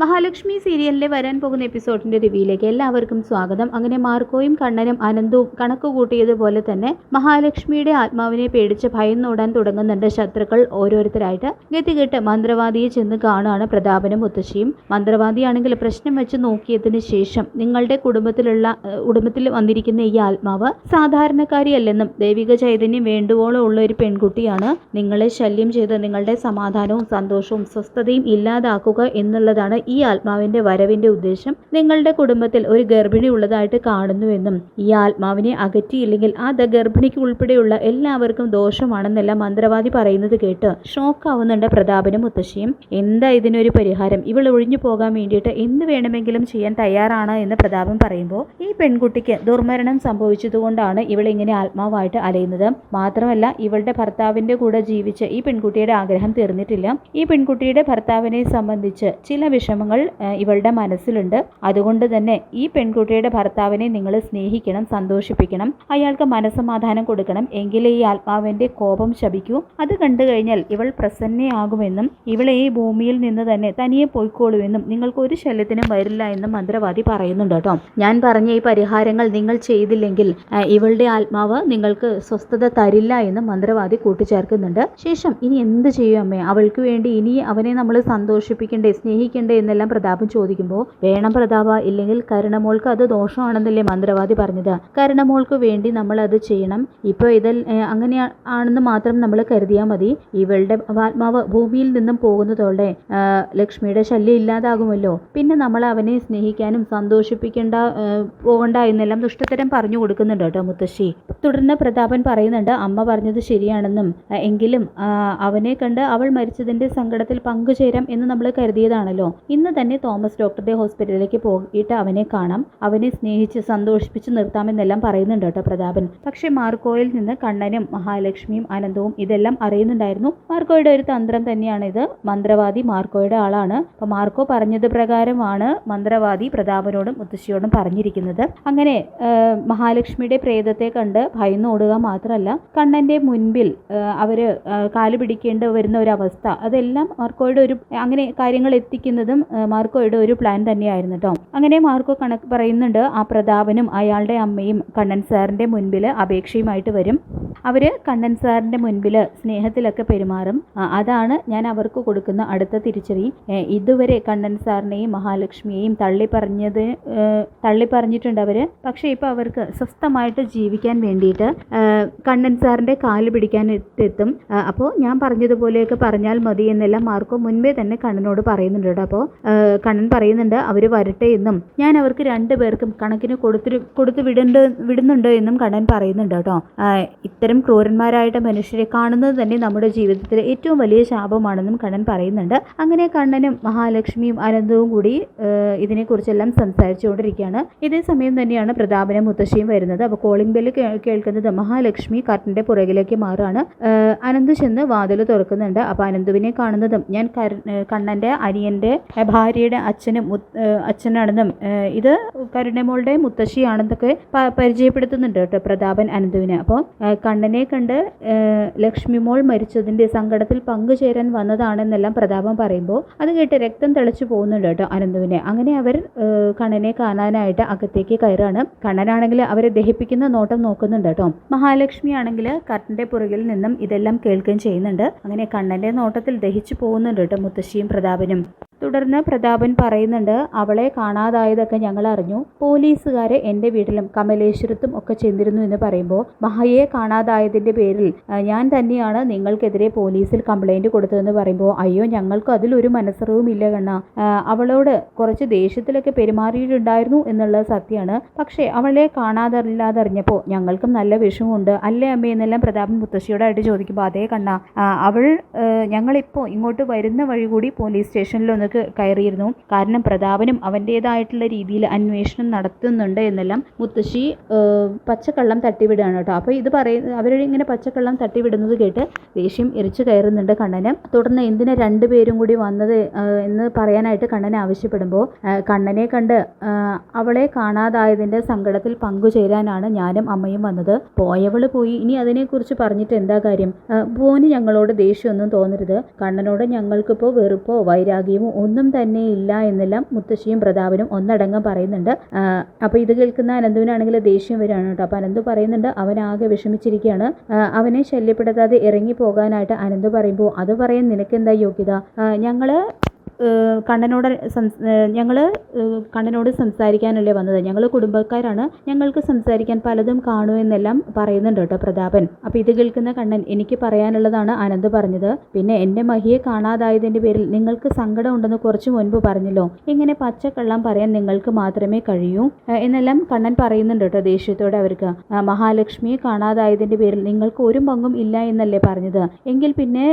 മഹാലക്ഷ്മി സീരിയലിലെ വരാൻ പോകുന്ന എപ്പിസോഡിന്റെ റിവ്യൂയിലേക്ക് എല്ലാവർക്കും സ്വാഗതം. അങ്ങനെ മാർക്കോയും കണ്ണനും അനന്തവും കണക്കുകൂട്ടിയതുപോലെ തന്നെ മഹാലക്ഷ്മിയുടെ ആത്മാവിനെ പേടിച്ച് ഭയന്നോടാൻ തുടങ്ങുന്നുണ്ട് ശത്രുക്കൾ ഓരോരുത്തരായിട്ട്. ഗതികെട്ട് മന്ത്രവാദിയെ ചെന്ന് കാണുകയാണ് പ്രതാപനും മുത്തശ്ശിയും. മന്ത്രവാദിയാണെങ്കിൽ പ്രശ്നം വെച്ച് നോക്കിയതിന് ശേഷം നിങ്ങളുടെ കുടുംബത്തിലുള്ള കുടുംബത്തിൽ വന്നിരിക്കുന്ന ഈ ആത്മാവ് സാധാരണക്കാരിയല്ലെന്നും ദൈവിക ചൈതന്യം വേണ്ടുവോളം ഉള്ള ഒരു പെൺകുട്ടിയാണ്. നിങ്ങളെ ശല്യം ചെയ്ത് നിങ്ങളുടെ സമാധാനവും സന്തോഷവും സ്വസ്ഥതയും ഇല്ലാതാക്കുക എന്നുള്ളതാണ് ഈ ആത്മാവിന്റെ വരവിന്റെ ഉദ്ദേശം നിങ്ങളുടെ കുടുംബത്തിൽ ഒരു ഗർഭിണി ഉള്ളതായിട്ട് കാണുന്നുവെന്നും ഈ ആത്മാവിനെ അകറ്റിയില്ലെങ്കിൽ അത് ഗർഭിണിക്ക് ഉൾപ്പെടെയുള്ള എല്ലാവർക്കും ദോഷമാണെന്നല്ല മന്ത്രവാദി പറയുന്നത് കേട്ട് ഷോക്ക് ആവുന്നുണ്ട് പ്രതാപനും മുത്തശ്ശിയും. എന്താ ഇതിനൊരു പരിഹാരം? ഇവൾ ഒഴിഞ്ഞു പോകാൻ വേണ്ടിയിട്ട് എന്ത് വേണമെങ്കിലും ചെയ്യാൻ തയ്യാറാണ് എന്ന് പ്രതാപൻ പറയുമ്പോൾ ഈ പെൺകുട്ടിക്ക് ദുർമരണം സംഭവിച്ചതുകൊണ്ടാണ് ഇവൾ ഇങ്ങനെ ആത്മാവായിട്ട് അലയുന്നത്. മാത്രമല്ല ഇവളുടെ ഭർത്താവിന്റെ കൂടെ ജീവിച്ച് ഈ പെൺകുട്ടിയുടെ ആഗ്രഹം തീർന്നിട്ടില്ല. ഈ പെൺകുട്ടിയുടെ ഭർത്താവിനെ സംബന്ധിച്ച് ചില വിഷമങ്ങൾ ഇവളുടെ മനസ്സിലുണ്ട്. അതുകൊണ്ട് തന്നെ ഈ പെൺകുട്ടിയുടെ ഭർത്താവിനെ നിങ്ങൾ സ്നേഹിക്കണം സന്തോഷിപ്പിക്കണം അയാൾക്ക് മനസ്സമാധാനം കൊടുക്കണം എങ്കിലേ ഈ ആത്മാവിന്റെ കോപം ശപിക്കൂ. അത് കണ്ടു കഴിഞ്ഞാൽ ഇവൾ പ്രസന്നയാകുമെന്നും ഇവളെ ഈ ഭൂമിയിൽ നിന്ന് തന്നെ തനിയെ പോയിക്കോളുമെന്നും നിങ്ങൾക്ക് ഒരു ശല്യത്തിനും വരില്ല എന്നും മന്ത്രവാദി പറയുന്നുണ്ട് കേട്ടോ. ഞാൻ പറഞ്ഞ ഈ പരിഹാരങ്ങൾ നിങ്ങൾ ചെയ്തില്ലെങ്കിൽ ഇവളുടെ ആത്മാവ് നിങ്ങൾക്ക് സ്വസ്ഥത തരില്ല എന്ന് മന്ത്രവാദി കൂട്ടിച്ചേർക്കുന്നുണ്ട്. ശേഷം ഇനി എന്ത് ചെയ്യും അമ്മേ? അവൾക്ക് വേണ്ടി ഇനി അവനെ നമ്മൾ സന്തോഷിപ്പിക്കണ്ടേ സ്നേഹിക്കണ്ടേ എന്നെല്ലാം പ്രതാപം ചോദിക്കുമ്പോൾ വേണം പ്രതാപ ഇല്ലെങ്കിൽ കരുണമോൾക്ക് അത് ദോഷമാണെന്നല്ലേ മന്ത്രവാദി പറഞ്ഞത്? കരുണമോൾക്ക് വേണ്ടി നമ്മൾ അത് ചെയ്യണം. ഇപ്പോൾ ഇത് അങ്ങനെ ആണെന്ന് മാത്രം നമ്മൾ കരുതിയാൽ മതി. ഇവളുടെ ആത്മാവ് ഭൂമിയിൽ നിന്നും പോകുന്നതോടെ ലക്ഷ്മിയുടെ ശല്യം ഇല്ലാതാകുമല്ലോ. പിന്നെ നമ്മൾ അവനെ സ്നേഹിക്കാനും സന്തോഷിപ്പിക്കേണ്ട പോകണ്ട എന്നെല്ലാം ദുഷ്ടത്തരം പറഞ്ഞു കൊടുക്കുന്നുണ്ട് കേട്ടോ മുത്തശ്ശി. തുടർന്ന് പ്രതാപൻ പറയുന്നുണ്ട് അമ്മ പറഞ്ഞത് ശരിയാണെന്നും എങ്കിലും അവനെ കണ്ട് അവൾ മരിച്ചതിന്റെ സങ്കടത്തിൽ പങ്കുചേരാം എന്ന് നമ്മൾ കരുതിയതാണല്ലോ. ഇന്ന് തന്നെ തോമസ് ഡോക്ടറുടെ ഹോസ്പിറ്റലിലേക്ക് പോയിട്ട് അവനെ കാണാം. അവനെ സ്നേഹിച്ച് സന്തോഷിപ്പിച്ച് നിർത്താമെന്നെല്ലാം പറയുന്നുണ്ട് കേട്ടോ പ്രതാപൻ. പക്ഷേ മാർക്കോയിൽ നിന്ന് കണ്ണനും മഹാലക്ഷ്മിയും അനന്തവും ഇതെല്ലാം അറിയുന്നുണ്ടായിരുന്നു. മാർക്കോയുടെ ഒരു തന്ത്രം തന്നെയാണിത്. മന്ത്രവാദി മാർക്കോയുടെ ആളാണ്. അപ്പോൾ മാർക്കോ പറഞ്ഞത് പ്രകാരമാണ് മന്ത്രവാദി പ്രതാപനോടും മുത്തശ്ശിയോടും പറഞ്ഞിരിക്കുന്നത്. അങ്ങനെ മഹാലക്ഷ്മിയുടെ പ്രേതത്തെ കണ്ട് ഭയന്നോടുക മാത്രമല്ല കണ്ണന്റെ മുൻപിൽ അവർ കാൽ പിടിക്കേണ്ടി വരുന്ന ഒരു അവസ്ഥ അതെല്ലാം മാർക്കോയുടെ ഒരു അങ്ങനെ കാര്യങ്ങൾ എത്തിക്കുന്നതും മാർക്കോയുടെ ഒരു പ്ലാൻ തന്നെയായിരുന്നു കേട്ടോ അങ്ങനെ മാർക്കോ കണക്ക് പറയുന്നുണ്ട് ആ പ്രതാപനും അയാളുടെ അമ്മയും കണ്ണൻ സാറിന്റെ മുൻപിൽ അപേക്ഷയുമായിട്ട് വരും. അവർ കണ്ണൻ സാറിന്റെ മുൻപിൽ സ്നേഹത്തിലൊക്കെ പെരുമാറും. അതാണ് ഞാൻ അവർക്ക് കൊടുക്കുന്ന അടുത്ത തിരിച്ചറി. ഇതുവരെ കണ്ണൻ സാറിനെയും മഹാലക്ഷ്മിയെയും തള്ളി പറഞ്ഞത് തള്ളി പറഞ്ഞിട്ടുണ്ട് അവർ. പക്ഷേ ഇപ്പൊ അവർക്ക് സ്വസ്ഥമായിട്ട് ജീവിക്കാൻ വേണ്ടിയിട്ട് കണ്ണൻ സാറിന്റെ കാൽ പിടിക്കാൻ എത്തും അപ്പോൾ ഞാൻ പറഞ്ഞതുപോലെയൊക്കെ പറഞ്ഞാൽ മതി എന്നെല്ലാം മാർക്കോ മുൻപേ തന്നെ കണ്ണനോട് പറയുന്നുണ്ട് അപ്പോൾ കണ്ണൻ പറയുന്നുണ്ട് അവർ വരട്ടെ എന്നും. ഞാൻ അവർക്ക് രണ്ടു പേർക്കും കണക്കിന് കൊടുത്തിട്ട് കൊടുത്തു വിടണ്ട് വിടുന്നുണ്ട് എന്നും കണ്ണൻ പറയുന്നുണ്ട് കേട്ടോ. ഇത്തരം ക്രൂരന്മാരായിട്ട് മനുഷ്യരെ കാണുന്നത് തന്നെ നമ്മുടെ ജീവിതത്തിലെ ഏറ്റവും വലിയ ശാപമാണെന്നും കണ്ണൻ പറയുന്നുണ്ട്. അങ്ങനെ കണ്ണനും മഹാലക്ഷ്മിയും അനന്തവും കൂടി ഇതിനെക്കുറിച്ചെല്ലാം സംസാരിച്ചുകൊണ്ടിരിക്കുകയാണ്. ഇതേ സമയം തന്നെയാണ് പ്രതാപനും മുത്തശ്ശിയും വരുന്നത്. അപ്പോൾ കോളിംഗ് ബെല്ല് കേൾക്കുന്നത് മഹാലക്ഷ്മി കർട്ടന്റെ പുറകിലേക്ക് മാറുകയാണ്. അനന്ത് ചെന്ന് വാതിൽ തുറക്കുന്നുണ്ട്. അപ്പോൾ അനന്തുവിനെ കാണുന്നതും ഞാൻ കണ്ണന്റെ അനിയന്റെ ഭാര്യയുടെ അച്ഛനും അച്ഛനാണെന്നും ഇത് കരുണമോളുടെ മുത്തശ്ശിയാണെന്നൊക്കെ പരിചയപ്പെടുത്തുന്നുണ്ട് കേട്ടോ പ്രതാപൻ അനന്തുവിന്. അപ്പോൾ കണ്ണനെ കണ്ട് ലക്ഷ്മി മോൾ മരിച്ചതിന്റെ സങ്കടത്തിൽ പങ്കുചേരാൻ വന്നതാണെന്നെല്ലാം പ്രതാപൻ പറയുമ്പോൾ അത് കേട്ട് രക്തം തെളിച്ചു പോകുന്നുണ്ട് കേട്ടോ അനന്തുവിനെ. അങ്ങനെ അവർ കണ്ണനെ കാണാനായിട്ട് അകത്തേക്ക് കയറാണ്. കണ്ണനാണെങ്കിൽ അവരെ ദഹിപ്പിക്കുന്ന നോട്ടം നോക്കുന്നുണ്ട് കേട്ടോ. മഹാലക്ഷ്മി ആണെങ്കിൽ കർട്ടന്റെ പുറകിൽ നിന്നും ഇതെല്ലാം കേൾക്കുകയും ചെയ്യുന്നുണ്ട്. അങ്ങനെ കണ്ണന്റെ നോട്ടത്തിൽ ദഹിച്ചു പോകുന്നുണ്ട് കേട്ടോ മുത്തശ്ശിയും പ്രതാപനും. പ്രതാപൻ പറയുന്നുണ്ട് അവളെ കാണാതായതൊക്കെ ഞങ്ങൾ അറിഞ്ഞു. പോലീസുകാരെ എന്റെ വീട്ടിലും കമലേശ്വരത്തും ഒക്കെ ചെന്നിരുന്നു എന്ന് പറയുമ്പോൾ മഹയെ കാണാതായതിന്റെ പേരിൽ ഞാൻ തന്നെയാണ് നിങ്ങൾക്കെതിരെ പോലീസിൽ കംപ്ലൈന്റ് കൊടുത്തതെന്ന് പറയുമ്പോൾ അയ്യോ ഞങ്ങൾക്ക് അതിലൊരു മനസ്സറിവും ഇല്ല കണ്ണ. അവളോട് കുറച്ച് ദേഷ്യത്തിലൊക്കെ പെരുമാറിയിട്ടുണ്ടായിരുന്നു എന്നുള്ളത് സത്യമാണ്. പക്ഷേ അവളെ കാണാതല്ലാതറിഞ്ഞപ്പോൾ ഞങ്ങൾക്കും നല്ല വിഷമമുണ്ട്. അല്ലേ അമ്മേ? എന്നെല്ലാം പ്രതാപൻ മുത്തശ്ശിയോടായിട്ട് ചോദിക്കുമ്പോൾ അതേ കണ്ണ. അവൾ ഞങ്ങളിപ്പോൾ ഇങ്ങോട്ട് വരുന്ന വഴി കൂടി പോലീസ് സ്റ്റേഷനിലൊന്ന് കയറിയിരുന്നു. കാരണം പ്രതാപനും അവന്റേതായിട്ടുള്ള രീതിയിൽ അന്വേഷണം നടത്തുന്നുണ്ട് എന്നെല്ലാം മുത്തശ്ശി പച്ചക്കള്ളം തട്ടിവിടുകയാണ് കേട്ടോ. അപ്പോൾ ഇത് പറയുന്നത് അവരുടെ ഇങ്ങനെ പച്ചക്കള്ളം തട്ടിവിടുന്നത് കേട്ട് ദേഷ്യം എരിച്ചു കയറുന്നുണ്ട് കണ്ണന്. തുടർന്ന് എന്തിനാ രണ്ടുപേരും കൂടി വന്നത് എന്ന് പറയാനായിട്ട് കണ്ണൻ ആവശ്യപ്പെടുമ്പോൾ കണ്ണനെ കണ്ട് അവളെ കാണാതായതിന്റെ സങ്കടത്തിൽ പങ്കുചേരാനാണ് ഞാനും അമ്മയും വന്നത്. പോയവൾ പോയി. ഇനി അതിനെക്കുറിച്ച് പറഞ്ഞിട്ട് എന്താ കാര്യം? പോന് ഞങ്ങളോട് ദേഷ്യമൊന്നും തോന്നരുത്. കണ്ണനോട് ഞങ്ങൾക്കിപ്പോൾ വെറുപ്പോ വൈരാഗ്യമോ ഒന്നും തന്നെ ഇല്ല എന്നെല്ലാം മുത്തശ്ശിയും പ്രതാപനും ഒന്നടങ്കം പറയുന്നുണ്ട്. അപ്പോൾ ഇത് കേൾക്കുന്ന അനന്തുവിനാണെങ്കിൽ ദേഷ്യം വരികയാണ് കേട്ടോ. അപ്പോൾ അനന്തു പറയുന്നുണ്ട് അവൻ ആകെ വിഷമിച്ചിരിക്കുകയാണ്. അവനെ ശല്യപ്പെടുത്താതെ ഇറങ്ങി പോകാനായിട്ട് അനന്തു പറയുമ്പോൾ അത് പറയാൻ നിനക്കെന്താ യോഗ്യത? ഞങ്ങൾ കണ്ണനോട് ഞങ്ങൾ കണ്ണനോട് സംസാരിക്കാനല്ലേ വന്നത്. ഞങ്ങൾ കുടുംബക്കാരാണ്. ഞങ്ങൾക്ക് സംസാരിക്കാൻ പലതും കാണൂ എന്നെല്ലാം പറയുന്നുണ്ട് കേട്ടോ പ്രതാപൻ. അപ്പോൾ ഇത് കേൾക്കുന്ന കണ്ണൻ എനിക്ക് പറയാനുള്ളതാണ് അനന്ത് പറഞ്ഞത്. പിന്നെ എന്റെ മഹിയെ കാണാതായതിന്റെ പേരിൽ നിങ്ങൾക്ക് സങ്കടം ഉണ്ടെന്ന് കുറച്ച് മുൻപ് പറഞ്ഞല്ലോ. ഇങ്ങനെ പച്ചക്കള്ളം പറയാൻ നിങ്ങൾക്ക് മാത്രമേ കഴിയൂ എന്നെല്ലാം കണ്ണൻ പറയുന്നുണ്ട് കേട്ടോ ദേഷ്യത്തോടെ അവർക്ക്. മഹാലക്ഷ്മിയെ കാണാതായതിന്റെ പേരിൽ നിങ്ങൾക്ക് ഒരു പങ്കും ഇല്ല എന്നല്ലേ പറഞ്ഞത്. എങ്കിൽ പിന്നെ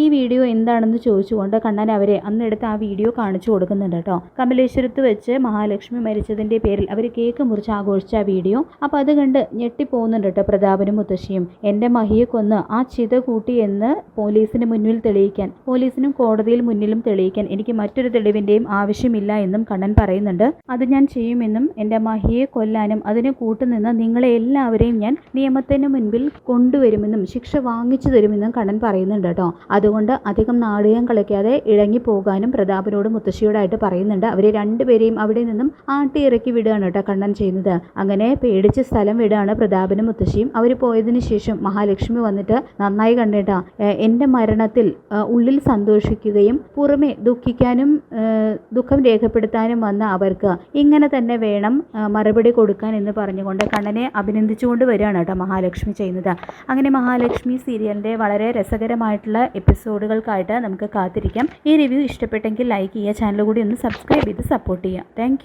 ഈ വീഡിയോ എന്താണെന്ന് ചോദിച്ചുകൊണ്ട് കണ്ണൻ അവരെ അന്നെടുത്ത് ആ വീഡിയോ കാണിച്ചു കൊടുക്കുന്നുണ്ട് കേട്ടോ. കമലേശ്വരത്ത് വെച്ച് മഹാലക്ഷ്മി മരിച്ചതിന്റെ പേരിൽ അവർ കേക്ക് മുറിച്ച് ആഘോഷിച്ച ആ വീഡിയോ. അപ്പോൾ അത് കണ്ട് ഞെട്ടിപ്പോകുന്നുണ്ട് കേട്ടോ പ്രതാപനും മുത്തശ്ശിയും. എന്റെ മഹിയെ കൊന്ന് ആ ചിത കൂട്ടി എന്ന് പോലീസിന് മുന്നിൽ തെളിയിക്കാൻ പോലീസിനും കോടതിയിൽ മുന്നിലും തെളിയിക്കാൻ എനിക്ക് മറ്റൊരു തെളിവിന്റെയും ആവശ്യമില്ല എന്നും കണ്ണൻ പറയുന്നുണ്ട്. അത് ഞാൻ ചെയ്യുമെന്നും എന്റെ മഹിയെ കൊല്ലാനും അതിന് കൂട്ടുനിന്ന് നിങ്ങളെ എല്ലാവരെയും ഞാൻ നിയമത്തിന് മുൻപിൽ കൊണ്ടുവരുമെന്നും ശിക്ഷ വാങ്ങിച്ചു തരുമെന്നും കണ്ണൻ പറയുന്നുണ്ട് കേട്ടോ. അതുകൊണ്ട് അധികം നാടകം കളിക്കാതെ ഇഴങ്ങി പോകാനും പ്രതാപനോട് മുത്തശ്ശിയോടായിട്ട് പറയുന്നുണ്ട്. അവരെ രണ്ടുപേരെയും അവിടെ നിന്നും ആട്ടി ഇറക്കി വിടുകയാണ് കേട്ടോ കണ്ണൻ ചെയ്യുന്നത്. അങ്ങനെ പേടിച്ച് സ്ഥലം വിടുകയാണ് പ്രതാപനും മുത്തശ്ശിയും. അവർ പോയതിന് ശേഷം മഹാലക്ഷ്മി വന്നിട്ട് നന്നായി കണ്ടേട്ടാ എന്റെ മരണത്തിൽ ഉള്ളിൽ സന്തോഷിക്കുകയും പുറമെ ദുഃഖിക്കാനും ദുഃഖം രേഖപ്പെടുത്താനും വന്ന അവർക്ക് ഇങ്ങനെ തന്നെ വേണം മറുപടി കൊടുക്കാൻ എന്ന് പറഞ്ഞുകൊണ്ട് കണ്ണനെ അഭിനന്ദിച്ചുകൊണ്ട് വരികയാണ് കേട്ടോ മഹാലക്ഷ്മി ചെയ്യുന്നത്. അങ്ങനെ മഹാലക്ഷ്മി സീരിയലിന്റെ വളരെ രസകരമായിട്ടുള്ള എപ്പിസോഡുകൾക്കായിട്ട് നമുക്ക് കാത്തിരിക്കാം. ഈ റിവ്യൂ ഇഷ്ടപ്പെട്ടെങ്കിൽ ലൈക്ക് ചെയ്യുക. ചാനൽ കൂടി ഒന്ന് സബ്സ്ക്രൈബ് ചെയ്ത് സപ്പോർട്ട് ചെയ്യുക. താങ്ക്